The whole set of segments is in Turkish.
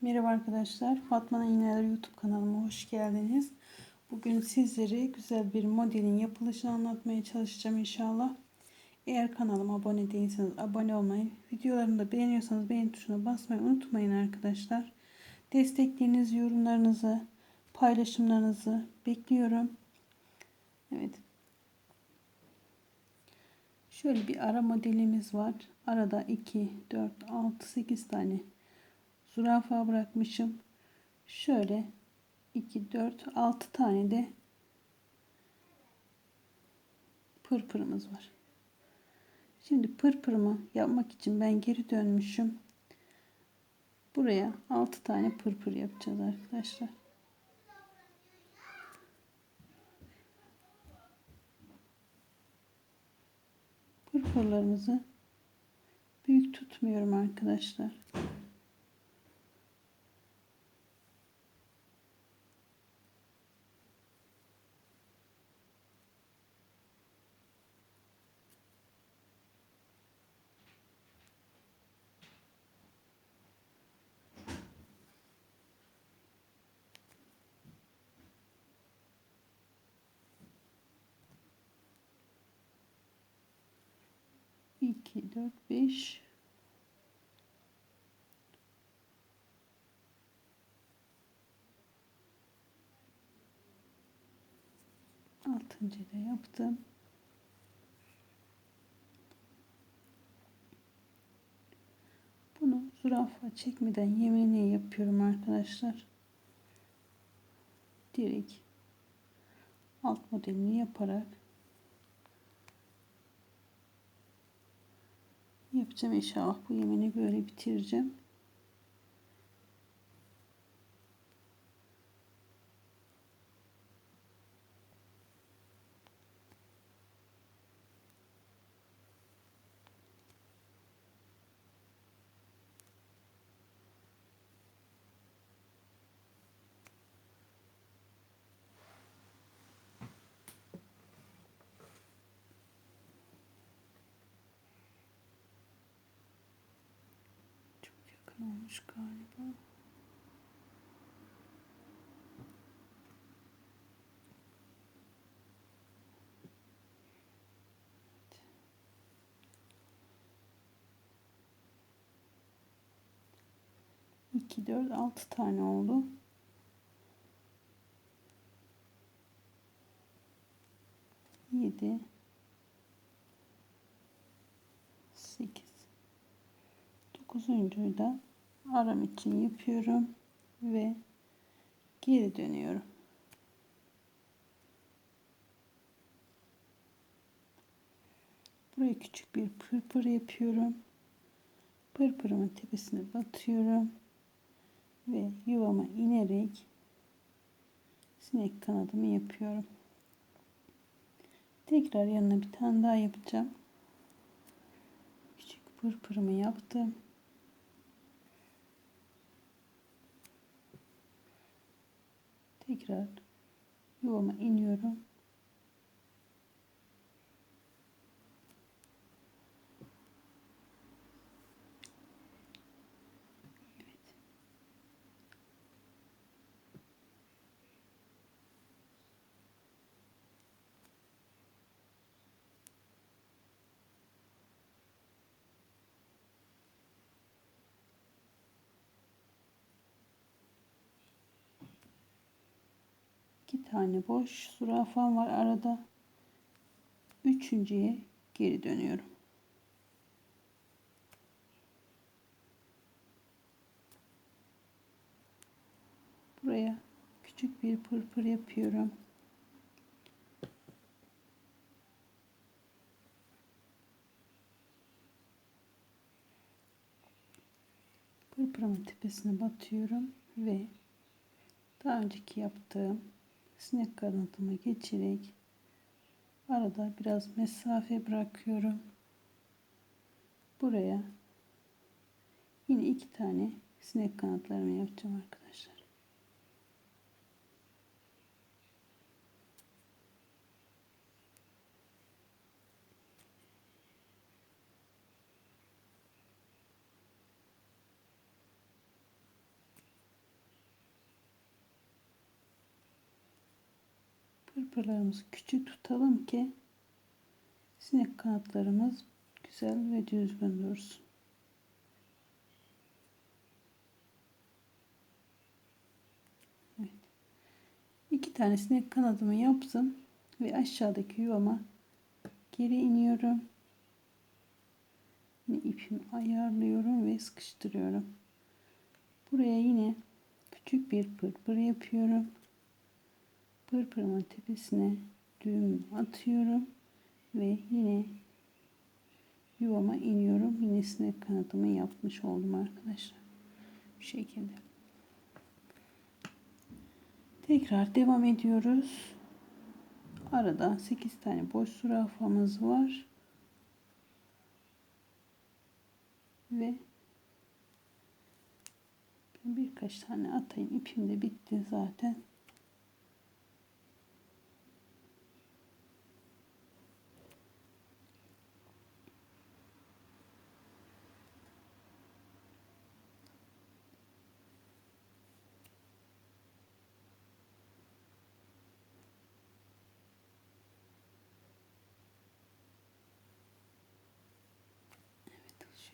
Merhaba arkadaşlar. Fatma'nın İğneler YouTube kanalıma hoş geldiniz. Bugün sizlere güzel bir modelin yapılışını anlatmaya çalışacağım inşallah. Eğer kanalıma abone değilseniz abone olmayı, videolarımı da beğeniyorsanız beğen tuşuna basmayı unutmayın arkadaşlar. Desteklerinizi, yorumlarınızı, paylaşımlarınızı bekliyorum. Evet. Şöyle bir ara modelimiz var. Arada 2, 4, 6, 8 tane zürafa bırakmışım. Şöyle 2, 4, 6 tane de pırpırımız var. Şimdi pırpırımı yapmak için ben geri dönmüşüm. Buraya 6 tane pırpır yapacağız arkadaşlar. Pırpırlarımızı büyük tutmuyorum arkadaşlar. 2 4 5 altıncı da yaptım. Bunu zürafa çekmeden yemeğini yapıyorum arkadaşlar. Direkt alt modelini yaparak yapacağım inşallah bu yemini böyle bitireceğim. Olmuş galiba. İki, dört, altı tane oldu. Yedi. Dokuzuncuyu da aram için yapıyorum ve geri dönüyorum. Buraya küçük bir pırpır yapıyorum. Pırpırımın tepesine batıyorum ve yuvama inerek sinek kanadımı yapıyorum. Tekrar yanına bir tane daha yapacağım. Küçük pırpırımı yaptım. Tekrar yuvama iniyorum. İki tane boş zürafam var arada. Üçüncüye geri dönüyorum. Buraya küçük bir pırpır yapıyorum. Pırpırımın tepesine batıyorum ve daha önceki yaptığım sinek kanatıma geçerek arada biraz mesafe bırakıyorum. Buraya yine iki tane sinek kanatlarımı yapacağım arkadaşlar. Pırpırlarımızı küçük tutalım ki sinek kanatlarımız güzel ve düzgün dursun. Evet. İki tane sinek kanadımı yaptım ve aşağıdaki yuvama geri iniyorum. Yine ipimi ayarlıyorum ve sıkıştırıyorum. Buraya yine küçük bir pırpır yapıyorum. Pırpırımın tepesine düğüm atıyorum ve yine yuvama iniyorum. Yine sinek kanadımı yapmış oldum arkadaşlar. Bu şekilde. Tekrar devam ediyoruz. Arada 8 tane boş zürafamız var. Ve birkaç tane atayım. İpim de bitti zaten.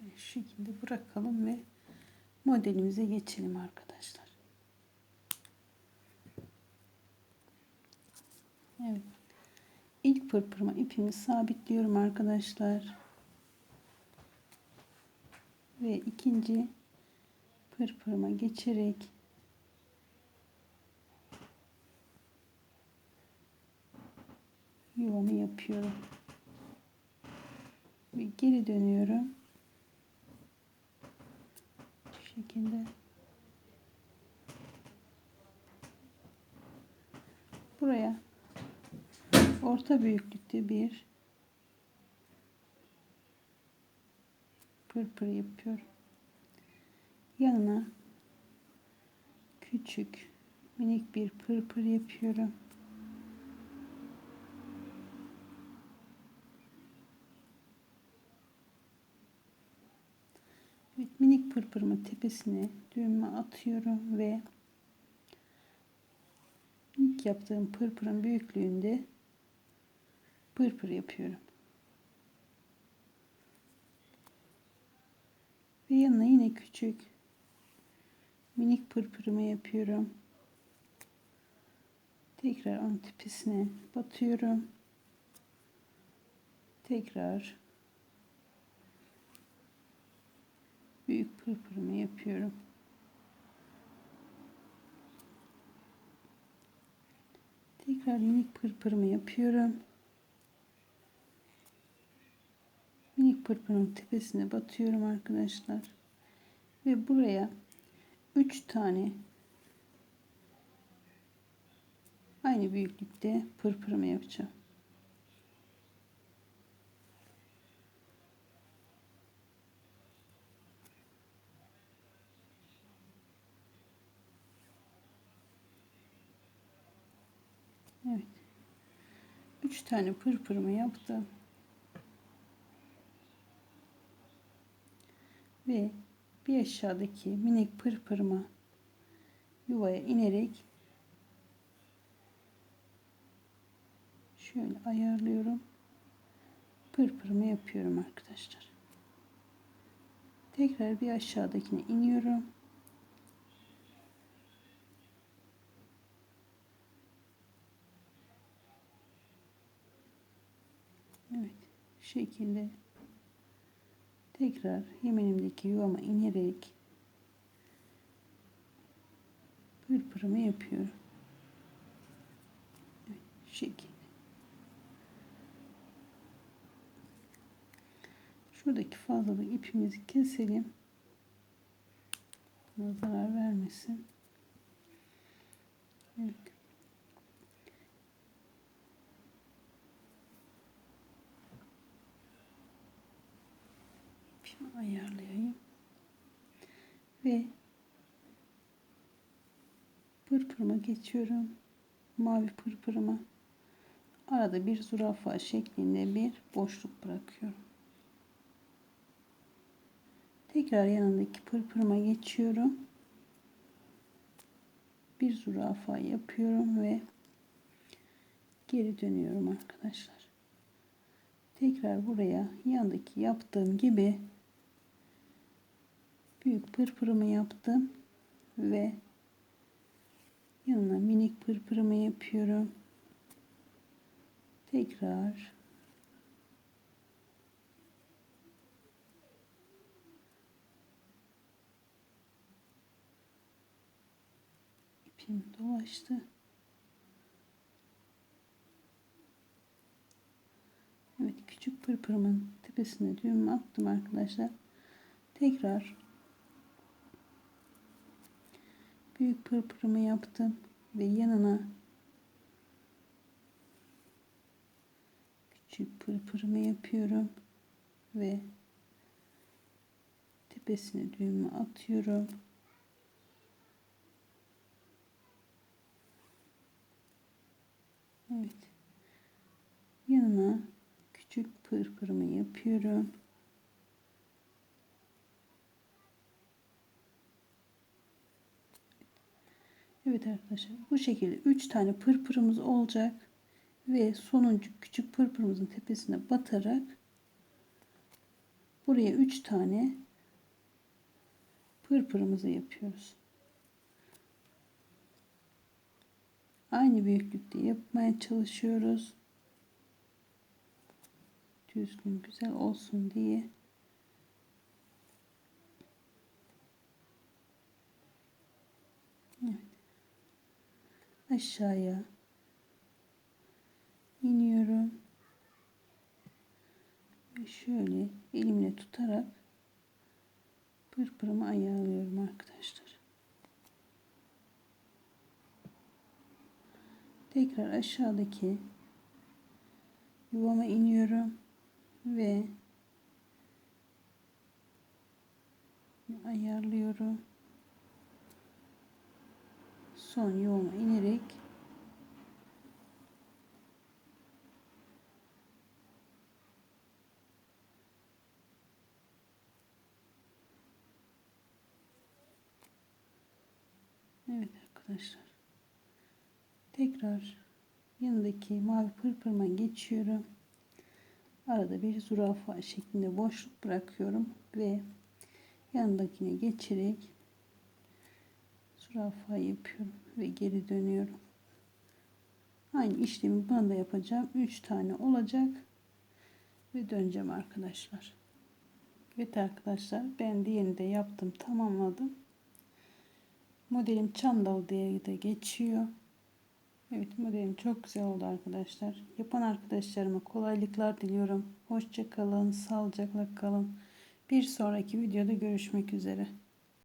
Şöyle şu şekilde bırakalım ve modelimize geçelim arkadaşlar. Evet. İlk pırpırma ipimi sabitliyorum arkadaşlar. Ve ikinci pırpırma geçerek yuvamı yapıyorum. Ve geri dönüyorum şekilde buraya orta büyüklükte bir pırpır yapıyorum. Yanına küçük minik bir pırpır yapıyorum. Evet, minik pırpırımın tepesine düğümü atıyorum ve ilk yaptığım pırpırın büyüklüğünde pırpır yapıyorum. Ve yanına yine küçük minik pırpırımı yapıyorum. Tekrar onun tepesine batıyorum. Tekrar büyük pırpırımı yapıyorum. Tekrar minik pırpırımı yapıyorum. Minik pırpırın tepesine batıyorum arkadaşlar. Ve buraya 3 tane aynı büyüklükte pırpırımı yapacağım. 3 tane pırpırımı yaptım. Ve bir aşağıdaki minik pırpırıma yuvaya inerek şöyle ayarlıyorum. Pırpırımı yapıyorum arkadaşlar. Tekrar bir aşağıdakine iniyorum. Evet şekilde tekrar yemenimdeki yuvama inerek pırpırımı yapıyorum. Evet, şekilde. Şuradaki fazlalık ipimizi keselim. Buna zarar vermesin. Evet. Ayarlayayım. Ve pırpırıma geçiyorum. Mavi pırpırıma arada bir zürafa şeklinde bir boşluk bırakıyorum. Tekrar yanındaki pırpırıma geçiyorum. Bir zürafa yapıyorum ve geri dönüyorum arkadaşlar. Tekrar buraya yandaki yaptığım gibi büyük pırpırımı yaptım ve yanına minik pırpırımı yapıyorum. Tekrar ipim dolaştı. Evet küçük pırpırımın tepesine düğüm attım arkadaşlar. Tekrar büyük pırpırımı yaptım ve yanına küçük pırpırımı yapıyorum ve tepesine düğümü atıyorum. Evet. Yanına küçük pırpırımı yapıyorum. Evet arkadaşlar bu şekilde 3 tane pırpırımız olacak ve sonuncu küçük pırpırımızın tepesine batarak buraya 3 tane pırpırımızı yapıyoruz. Aynı büyüklükte yapmaya çalışıyoruz. Düzgün güzel olsun diye. Evet. Aşağıya iniyorum. Ve şöyle elimle tutarak pırpırımı ayarlıyorum arkadaşlar. Tekrar aşağıdaki yuvama iniyorum ve ayarlıyorum. Son yuvama inerek Evet arkadaşlar. Tekrar yanındaki mavi pırpırıma geçiyorum. Arada bir zürafa şeklinde boşluk bırakıyorum ve yanındakine geçerek zürafa yapıyorum ve geri dönüyorum. Aynı işlemi buna da yapacağım. 3 tane olacak ve döneceğim arkadaşlar. Evet arkadaşlar ben diğerini de yaptım tamamladım. Modelim çandal diye de geçiyor. Evet modelim çok güzel oldu arkadaşlar. Yapan arkadaşlarıma kolaylıklar diliyorum. Hoşça kalın, sağlıcakla kalın. Bir sonraki videoda görüşmek üzere.